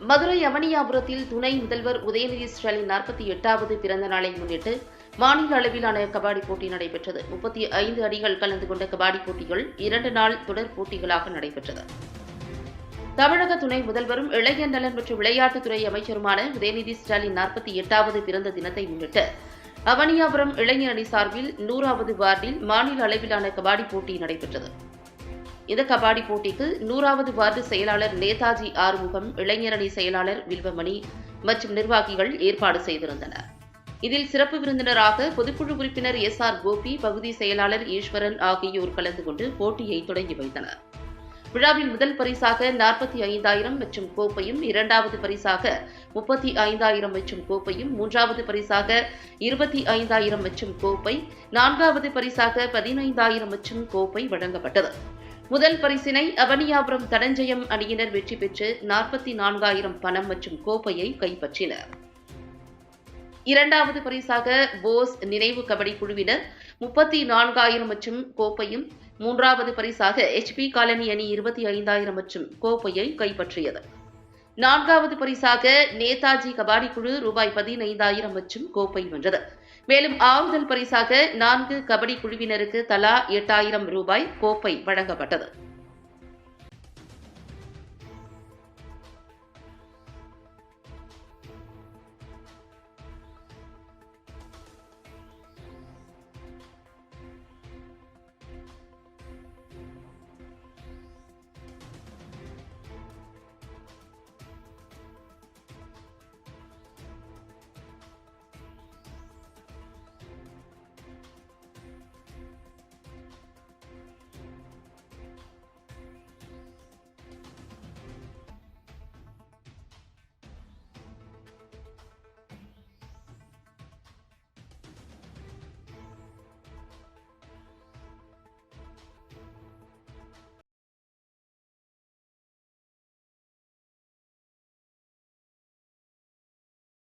மதுரை அவனியாபுரத்தில் துணை முதல்வர் உதயநிதி ஸ்டாலின் நாற்பத்தி எட்டாவது பிறந்த நாளை முன்னிட்டு மாநில அளவிலான கபாடி போட்டி நடைபெற்றது. முப்பத்தி ஐந்து அடிகள் கலந்து கொண்ட கபாடி போட்டிகள் இரண்டு நாள் தொடர் போட்டிகளாக நடைபெற்றது. தமிழக துணை முதல்வரும் இளைய நலன் மற்றும் விளையாட்டுத்துறை அமைச்சருமான உதயநிதி ஸ்டாலின் நாற்பத்தி எட்டாவது பிறந்த தினத்தை முன்னிட்டு அவனியாபுரம் இளைஞர் அணி சார்பில் நூறாவது வார்டில் மாநில அளவிலான கபாடி போட்டி நடைபெற்றது. இந்த கபாடி போட்டிக்கு நூறாவது வார்டு செயலாளர் நேதாஜி ஆறுமுகம் இளைஞரணி செயலாளர் வில்வமணி மற்றும் நிர்வாகிகள் ஏற்பாடு செய்திருந்தனர். இதில் சிறப்பு விருந்தினராக பொதுக்குழு உறுப்பினர் எஸ் ஆர் கோபி பகுதி செயலாளர் ஈஸ்வரன் ஆகியோர் கலந்து கொண்டு போட்டியை தொடங்கி வைத்தனர். விழாவில் முதல் பரிசாக நாற்பத்தி ஐந்தாயிரம் மற்றும் கோப்பையும் இரண்டாவது பரிசாக முப்பத்தி ஐந்தாயிரம் மற்றும் கோப்பையும் மூன்றாவது பரிசாக இருபத்தி ஐந்தாயிரம் மற்றும் கோப்பை நான்காவது பரிசாக பதினைந்தாயிரம் மற்றும் கோப்பை வழங்கப்பட்டது. முதல் பரிசினை அவனியாபுரம் தடஞ்சயம் அணியினர் வெற்றி பெற்று நாற்பத்தி நான்காயிரம் பணம் மற்றும் கோப்பையை கைப்பற்றினர். இரண்டாவது பரிசாக போஸ் நினைவு கபடி குழுவினர் முப்பத்தி நான்காயிரம் மற்றும் கோப்பையும் மூன்றாவது பரிசாக எச்பி காலனி அணி இருபத்தி ஐந்தாயிரம் மற்றும் கோப்பையை கைப்பற்றியது. நான்காவது பரிசாக நேதாஜி கபாடி குழு ரூபாய் பதினைந்தாயிரம் மற்றும் கோப்பை வென்றது. மேலும் ஆறுதல் பரிசாக நான்கு கபடி குழுவினருக்கு தலா எட்டாயிரம் ரூபாய் கோப்பை வழங்கப்பட்டது.